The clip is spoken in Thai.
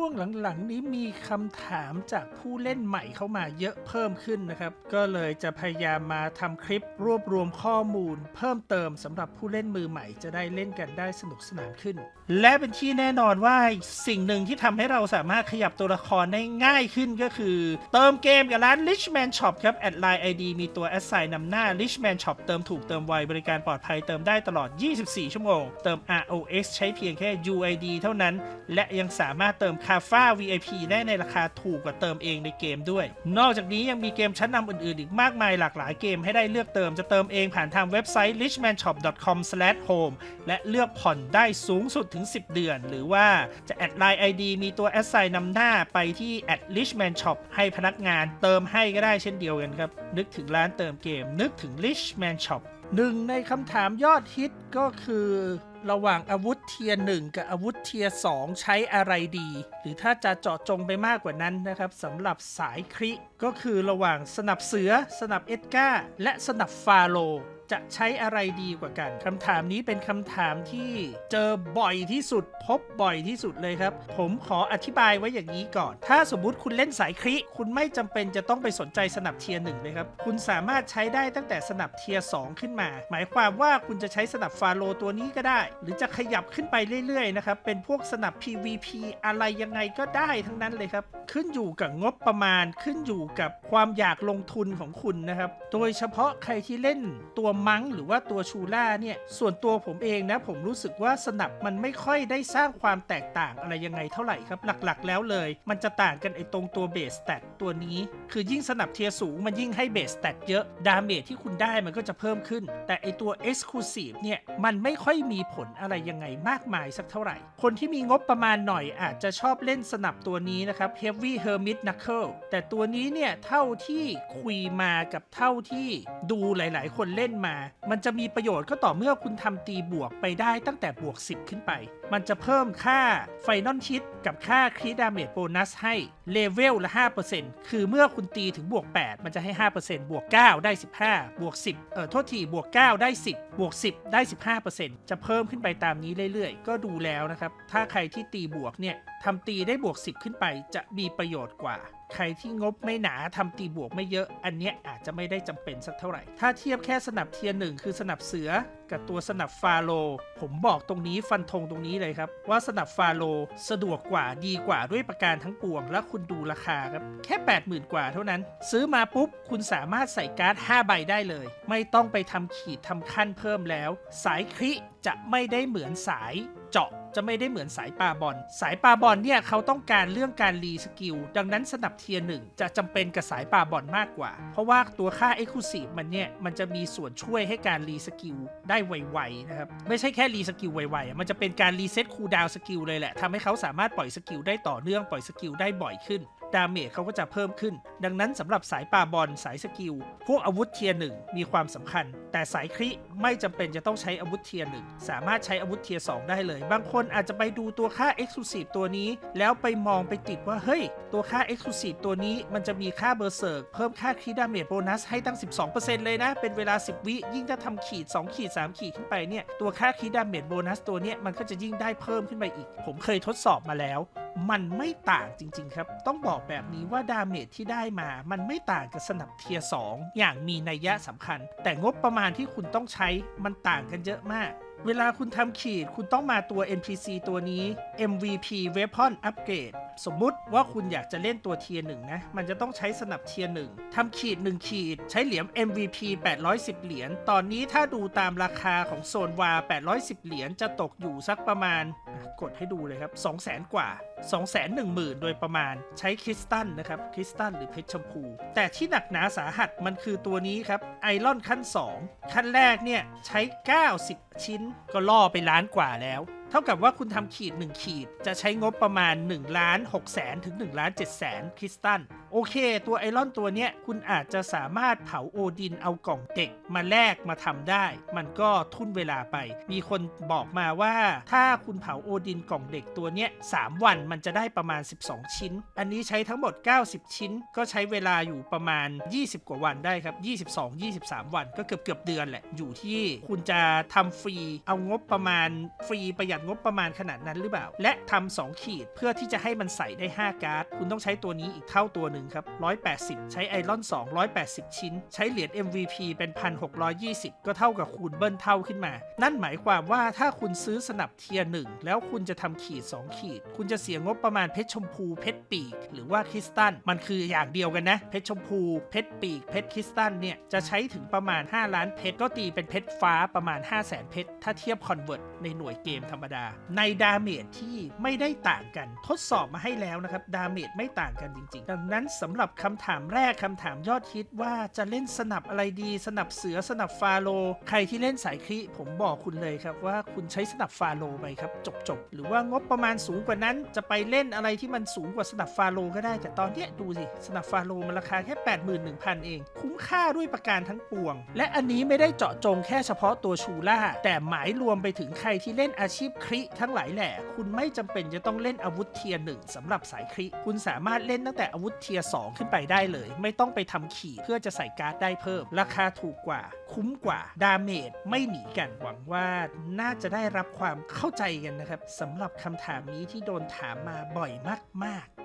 ช่วงหลังๆนี้มีคำถามจากผู้เล่นใหม่เข้ามาเยอะเพิ่มขึ้นนะครับ ก็เลยจะพยายามมาทำคลิปรวบรวมข้อมูล เพิ่มเติมสำหรับผู้เล่นมือใหม่จะได้เล่นกันได้สนุกสนานขึ้น และเป็นที่แน่นอนว่าสิ่งหนึ่งที่ทำให้เราสามารถขยับตัวละครได้ง่ายขึ้นก็คือ เติมเกมกับร้าน Richman Shop ครับแอดไลน์ ID มีตัว a s s i g n นำหน้า Richman Shop เติมถูกเติมไวบริการปลอดภัยเติมได้ตลอด 24 ชั่วโมง เติม ROX ใช้เพียงแค่ UID เท่านั้น และยังสามารถเติมคาฟ้า VIP ได้ในราคาถูกกว่าเติมเองในเกมด้วย นอกจากนี้ยังมีเกมชั้นนำอื่นๆ อีกมากมายหลากหลายเกมให้ได้เลือกเติมจะเติมเองผ่านทางเว็บไซต์ richmanshop.com/home และเลือกผ่อนได้สูงสุดถึง 10 เดือน หรือว่าจะแอดไลน์ ID มีตัว a s s i g n นำหน้าไปที่ at richman shop ให้พนักงานเติมให้ก็ได้เช่นเดียวกันครับ นึกถึงร้านเติมเกม นึกถึง richman shop หนึ่งในคำถามยอดฮิตก็คือ ระหว่างอาวุธเทียร์หนึ่งกับอาวุธเทียร์สองใช้อะไรดี หรือถ้าจะเจาะจงไปมากกว่านั้นนะครับสำหรับสายคริก็คือระหว่างสนับเสือ สนับเอ็ดกาและสนับฟาโล จะใช้อะไรดีกว่ากันคำถามนี้เป็นคำถามที่เจอบ่อยที่สุด พบบ่อยที่สุดเลยครับ ผมขออธิบายไว้อย่างนี้ก่อน ถ้าสมมุติคุณเล่นสายคริคุณไม่จำเป็นจะต้องไปสนใจสนับเทียร์หนึ่งเลยครับ คุณสามารถใช้ได้ตั้งแต่สนับเทียร์สองขึ้นมา หมายความว่าคุณจะใช้สนับฟาโลตัวนี้ก็ได้ หรือจะขยับขึ้นไปเรื่อยๆนะครับเป็นพวกสนับ PVP อะไรยังไงก็ได้ทั้งนั้นเลยครับ ขึ้นอยู่กับงบประมาณขึ้นอยู่กับความอยากลงทุนของคุณนะครับ โดยเฉพาะใครที่เล่นตัวมังหรือว่าตัวชูล่าเนี่ย ส่วนตัวผมเองนะ ผมรู้สึกว่าสนับมันไม่ค่อยได้สร้างความแตกต่างอะไรยังไงเท่าไหร่ครับ หลักๆ แล้วเลย มันจะต่างกันไอ้ตรงตัวเบสแตทตัวนี้ คือยิ่งสนับเทียสูงมันยิ่งให้เบสแตทเยอะ ดาเมจที่คุณได้มันก็จะเพิ่มขึ้น แต่ไอตัว Exclusive เนี่ยมันไม่ค่อยมีผลอะไรยังไงมากมายสักเท่าไหร่ คนที่มีงบประมาณหน่อยอาจจะชอบเล่นสนับตัวนี้นะครับ Heavy Hermit Knuckle แต่ตัวนี้เนี่ยเท่าที่คุยมากับเท่าที่ดูหลาย ๆ คนเล่นมามันจะมีประโยชน์ก็ต่อเมื่อคุณทำตีบวกไปได้ตั้งแต่บวก 10 ขึ้นไป มันจะเพิ่มค่าไฟนอลชิดกับค่าครีดาเมจโบนัสให้เลเวลละ 5%คือเมื่อคุณตีถึงบวก 8 มันจะให้ 5%บวก 9 ได้ 15 บวก 10 เออโทษทีบวก 9 ได้ 10 บวก 10 ได้ 15%จะเพิ่มขึ้นไปตามนี้เรื่อยๆ ก็ดูแล้วนะครับ ถ้าใครที่ตีบวกเนี่ยทำตีได้บวก 10 ขึ้นไปจะมีประโยชน์กว่า ใครที่งบไม่หนาทำตีบวกไม่เยอะ อันเนี้ยอาจจะไม่ได้จำเป็นสักเท่าไหร่ ถ้าเทียบแค่สนับเทียร์หนึ่งคือสนับเสือ กับตัวสนับฟาโล ผมบอกตรงนี้ฟันธงตรงนี้เลยครับ ว่าสนับฟาโลสะดวกกว่าดีกว่าด้วยประการทั้งปวง และคุณดูราคาครับ แค่ 80,000 กว่าเท่านั้น ซื้อมาปุ๊บ คุณสามารถใส่การ์ด 5 ใบได้เลย ไม่ต้องไปทำขีดทำขั้นเพิ่มแล้ว สายคริจะไม่ได้เหมือนสายเจาะ จะไม่ได้เหมือนสายปาบอล สายปาบอลเนี่ยเขาต้องการเรื่องการรีสกิล ดังนั้นสนับเทียร์หนึ่งจะจำเป็นกับสายปาบอลมากกว่า เพราะว่าตัวค่า e x c l u s i v e มันเนี่ย มันจะมีส่วนช่วยให้การรีสกิลได้ไวๆนะครับ ไม่ใช่แค่รีสกิลไวๆอะมันจะเป็นการรีเซ็ตคูลดาวสกิลเลยแหละทำให้เขาสามารถปล่อยสกิลได้ต่อเนื่องปล่อยสกิลได้บ่อยขึ้น ดาเมจเขาก็จะเพิ่มขึ้น ดังนั้นสำหรับสายปาบอลสายสกิล พวกอาวุธเทียร์หนึ่งมีความสำคัญ แต่สายคริไม่จำเป็นจะต้องใช้อาวุธเทียร์หนึ่งสามารถใช้อาวุธเทียร์สองได้เลย บางคนอาจจะไปดูตัวค่า Exclusive ตัวนี้ แล้วไปมองไปติดว่าเฮ้ย ตัวค่า Exclusive ตัวนี้มันจะมีค่าเบอร์เซิร์กเพิ่มค่าคริดาเมจโบนัสให้ตั้ง 12%เลยนะ เป็นเวลา 10 วิ ยิ่งถ้าทำขีด 2 ขีด 3 ขีดขึ้นไปเนี่ยตัวค่าคริดาเมจโบนัสตัวเนี้ยมันก็จะยิ่งได้เพิ่มขึ้นไปอีก ผมเคยทดสอบมาแล้ว มันไม่ต่างจริง ๆ ครับ ต้องบอกแบบนี้ว่าดาเมจที่ได้มา มันไม่ต่างกับสนับเทียร์2อย่างมีนัยยะสำคัญ แต่งบประมาณที่คุณต้องใช้มันต่างกันเยอะมากเวลาคุณทำขีดคุณต้องมาตัว NPC ตัวนี้ MVP Weapon Upgrade สมมุติว่าคุณอยากจะเล่นตัวเทียร์หนึ่งนะ มันจะต้องใช้สนับเทียร์หนึ่งทำขีด 1 ขีด ใช้เหรียญ MVP 810 เหรียญ ตอนนี้ถ้าดูตามราคาของโซนวา 810 เหรียญจะตกอยู่สักประมาณ กดให้ดูเลยครับ 200,000 กว่า 210,000 โดยประมาณ ใช้คริสตัลนะครับ คริสตัลหรือเพชรชมพู แต่ที่หนักหนาสาหัสมันคือตัวนี้ครับ ไอรอนขั้น 2 ขั้นแรกเนี่ยใช้ 90 ชิ้นก็ล่อไปล้านกว่าแล้ว เท่ากับว่าคุณทำขีด 1 ขีด จะใช้งบประมาณ1ล้าน6แสนถึง1ล้าน7แสนคริสตัลโอเค ตัวไอรอนตัวเนี้ย คุณอาจจะสามารถเผาโอดินเอากล่องเด็กมาแลกมาทำได้ มันก็ทุ่นเวลาไป มีคนบอกมาว่า ถ้าคุณเผาโอดินกล่องเด็กตัวเนี้ย3วันมันจะได้ประมาณ 12 ชิ้น อันนี้ใช้ทั้งหมด 90 ชิ้น ก็ใช้เวลาอยู่ประมาณ 20 กว่าวันได้ครับ 22 23 วันก็เกือบเกือบเดือนแหละอยู่ที่คุณจะทำฟรีเอางบประมาณฟรีประหยัดงบประมาณขนาดนั้นหรือเปล่า และทำ2ขีดเพื่อที่จะให้มันใส่ได้ 5 การ์ด คุณต้องใช้ตัวนี้อีกเท่าตัวหนึ่งครับ 180 ใช้ไอรอน2 180 ชิ้น ใช้เหรียญ MVP เป็น 1,620 ก็เท่ากับคูณเบิ้ลเท่าขึ้นมา นั่นหมายความว่าถ้าคุณซื้อสนับเทียร์หนึ่งแล้วคุณจะทำขีด 2 ขีด คุณจะเสียงบประมาณเพชรชมพูเพชรปีก หรือว่าคริสตัลมันคืออย่างเดียวกันนะเพชรชมพูเพชรปีกเพชรคริสตัลเนี่ยจะใช้ถึงประมาณ 5 ล้านเพชรก็ตีเป็นเพชรฟ้าประมาณ 5 0 0แสนเพชรถ้าเทียบคอนเวิร์ตในหน่วยเกมธรรมดา ในดาเมจที่ไม่ได้ต่างกัน ทดสอบมาให้แล้วนะครับ ดาเมจไม่ต่างกันจริงๆ ดังนั้นสำหรับคำถามแรกคำถามยอดฮิตว่าจะเล่นสนับอะไรดี สนับเสือสนับฟาโล ใครที่เล่นสายคลิผมบอกคุณเลยครับว่าคุณใช้สนับฟาโลไปครับจบๆหรือว่างบประมาณสูงกว่านั้น จะไปเล่นอะไรที่มันสูงกว่าสนับฟาโลก็ได้ แต่ตอนนี้ดูสิสนับฟาโลมันราคาแค่ 81,000 เอง คุ้มค่าด้วยประการทั้งปวง และอันนี้ไม่ได้เจาะจงแค่เฉพาะตัวชูล่า แต่หมายรวมไปถึงใครที่เล่นอาชีพคริทั้งหลายแหล่คุณไม่จำเป็นจะต้องเล่นอาวุธเทียร์หนึ่งสำหรับสายคริ คุณสามารถเล่นตั้งแต่อาวุธเทียร์สองขึ้นไปได้เลย ไม่ต้องไปทำขี่เพื่อจะใส่การ์ดได้เพิ่ม ราคาถูกกว่า คุ้มกว่า ดาเมจไม่หนีกันหวังว่าน่าจะได้รับความเข้าใจกันนะครับสำหรับคำถามนี้ที่โดนถามมาบ่อยมากๆ